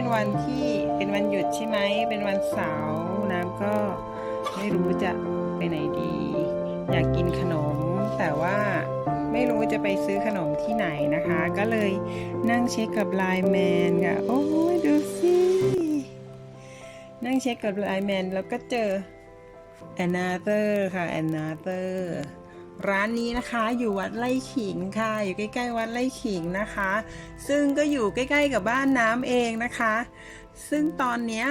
เป็นวันที่เป็นวันหยุดใช่ไหม เป็นวันเสาร์น้ำก็ไม่รู้จะไปไหนดี อยากกินขนม แต่ว่าไม่รู้จะไปซื้อขนมที่ไหนนะคะ ก็เลยนั่งเช็คกับไลน์แมนค่ะ โอ้ยดูสิ นั่งเช็คกับไลน์แมนแล้วก็เจอ another ค่ะ another ร้านนี้นะคะอยู่วัดไร่ขิงค่ะ อยู่ใกล้ๆวัดไร่ขิงนะคะ ซึ่งก็อยู่ใกล้ๆกับบ้านน้ำเองนะคะ ซึ่งตอนเนี้ย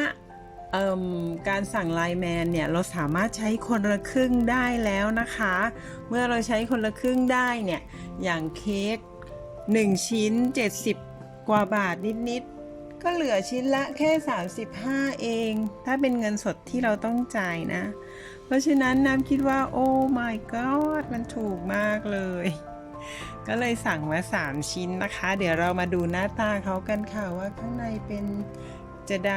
การสั่งไลน์แมนเนี่ยเราสามารถใช้คนละครึ่งได้แล้วนะคะ เมื่อเราใช้คนละครึ่งได้เนี่ยอย่างเค้ก1 ชิ้น 70 กว่าบาทนิดๆ ก็เหลือชิ้นละแค่ 35 เอง ถ้าเป็นเงินสดที่เราต้องจ่ายนะ เพราะฉะนั้นน้ำคิดว่าโอ้ my god มันถูกมากเลย ก็เลยสั่งมา 3 ชิ้นนะคะ เดี๋ยวเรามาดูหน้าตาเขากันค่ะว่าข้างในเป็นจะได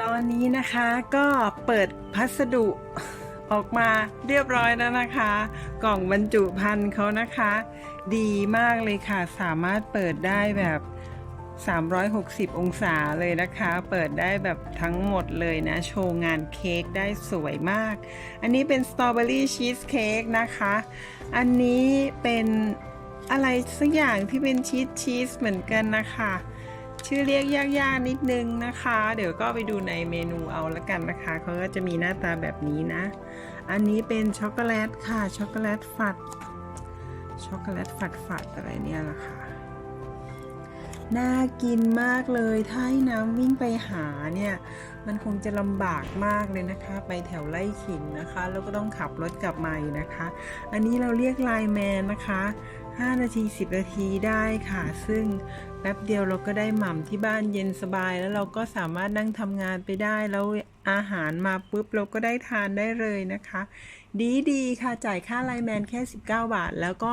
ตอนนี้นะคะก็เปิดพัสดุออกมาเรียบร้อยแล้วนะคะ กล่องบรรจุภัณฑ์เขานะคะ ดีมากเลยค่ะ สามารถเปิดได้แบบ 360 องศาเลยนะคะ เปิดได้แบบทั้งหมดเลยนะ โชว์งานเค้กได้สวยมาก อันนี้เป็นสตรอเบอรี่ชีสเค้กนะคะ อันนี้เป็นอะไรสักอย่างที่เป็นชีสชีสเหมือนกันนะคะ ชื่อเรียกยากๆนิดนึงนะคะ เดี๋ยวก็ไปดูในเมนูเอาละกันนะคะ เขาก็จะมีหน้าตาแบบนี้นะ อันนี้เป็นช็อกโกแลตค่ะ ช็อกโกแลตฝัด ช็อกโกแลตฝัดฝัดอะไรเนี่ยแหละค่ะ น่ากินมากเลย ถ้าให้น้ำวิ่งไปหาเนี่ย มันคงจะลำบากมากเลยนะคะ ไปแถวไล่ขิงนะคะ แล้วก็ต้องขับรถกลับมาอีกนะคะ อันนี้เราเรียกไลน์แมนนะคะ 5 นาที 10 นาทีได้ค่ะ ซึ่งแป๊บเดียวเราก็ได้หม่ำที่บ้านเย็นสบาย แล้วเราก็สามารถนั่งทำงานไปได้ แล้วอาหารมาปุ๊บเราก็ได้ทานได้เลยนะคะ ดีดีค่ะจ่ายค่าไลแมนแค่ 19 บาท แล้วก็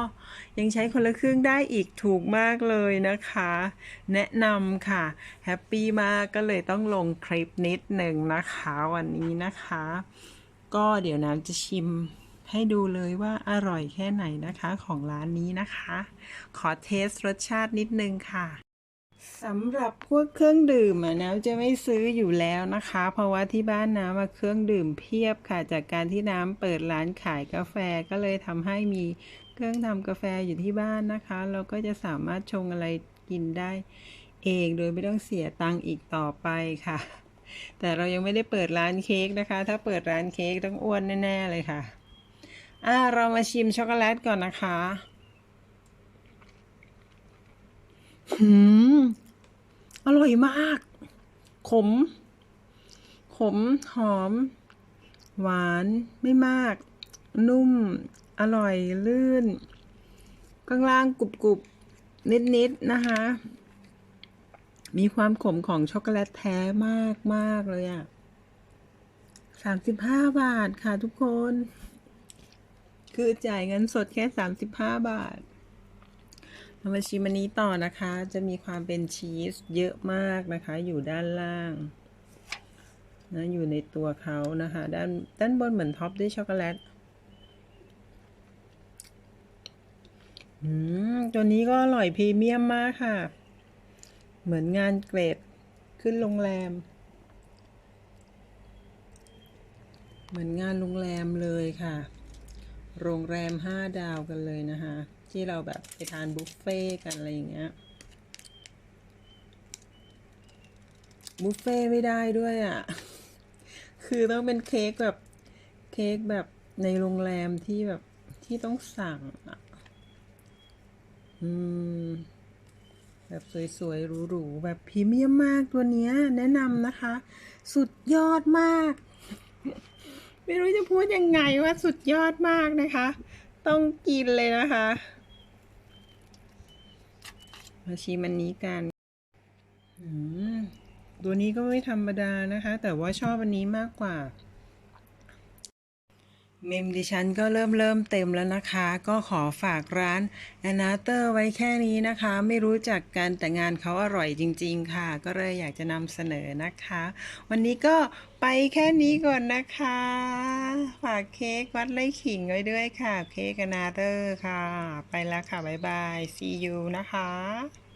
ยังใช้คนละครึ่งได้อีกถูกมากเลยนะคะ แนะนำค่ะ แฮปปี้มากก็เลยต้องลงคลิปนิดหนึ่งนะคะวันนี้นะคะ ก็เดี๋ยวน้ำจะชิมให้ดูเลยว่าอร่อยแค่ไหนนะคะของร้านนี้นะคะ ขอเทสรสชาตินิดนึงค่ะ สำหรับพวกเครื่องดื่มอะน้ำจะไม่ซื้ออยู่แล้วนะคะ เพราะว่าที่บ้านน้ำเครื่องดื่มเพียบค่ะ จากการที่น้ำเปิดร้านขายกาแฟก็เลยทำให้มีเครื่องทำกาแฟอยู่ที่บ้านนะคะ เราก็จะสามารถชงอะไรกินได้ เองโดยไม่ต้องเสียตังค์อีกต่อไปค่ะ แต่เรายังไม่ได้เปิดร้านเค้กนะคะ ถ้าเปิดร้านเค้กต้องอ้วนแน่ๆเลยค่ะอ่าเรามาชิมช็อกโกแลตก่อนนะคะ หืม อร่อยมาก ขม ขม หอม หวาน ไม่มาก นุ่ม อร่อย ลื่น ข้างล่างกรุบกรุบนิดนิดๆนะคะ มีความขมของช็อกโกแลตแท้มากมากเลยอะ่ะสามสิบห้าบาทค่ะทุกคน คือจ่ายเงินสดแค่สามสิบห้าบาท เรามาชิมอันนี้ต่อนะคะ จะมีความเป็นชีสเยอะมากนะคะ อยู่ด้านล่างนะอยู่ในตัวเขานะคะ ด้านด้านบนเหมือนท็อปด้วยช็อกโกแลตอืมตัวนี้ก็อร่อยพรีเมียมมากค่ะ เหมือนงานเกรดขึ้นโรงแรม เหมือนงานโรงแรมเลยค่ะ โรงแรมห้าดาวกันเลยนะคะ ที่เราแบบไปทานบุฟเฟ่กันอะไรอย่างเงี้ยบุฟเฟ่ไม่ได้ด้วยอะ่ะ คือต้องเป็นเค้กแบบเค้กแบบในโรงแรมที่แบบที่ต้องสั่งอะ อืม แบบสวยๆหรูๆแบบพรีเมียมมากตัวเนี้ย แนะนำนะคะ สุดยอดมาก ไม่รู้จะพูดยังไงว่าสุดยอดมากนะคะ ต้องกินเลยนะคะ มาชิมอันนี้กันอืมตัวนี้ก็ไม่ธรรมดานะคะ แต่ว่าชอบอันนี้มากกว่า มมดิฉันก็เริ่มเริ่มเต็มแล้วนะคะ ก็ขอฝากร้านอนาเตอร์ไว้แค่นี้นะคะ ไม่รู้จักกันแต่งานเขาอร่อยจริง ๆ ค่ะ ก็เลยอยากจะนำเสนอนะคะ วันนี้ก็ไปแค่นี้ก่อนนะคะ ฝากเค้กวัดไร่ขิงไว้ด้วยค่ะ เค้กอนาเตอร์ค่ะ ไปแล้วค่ะ บ๊ายบาย see you นะคะ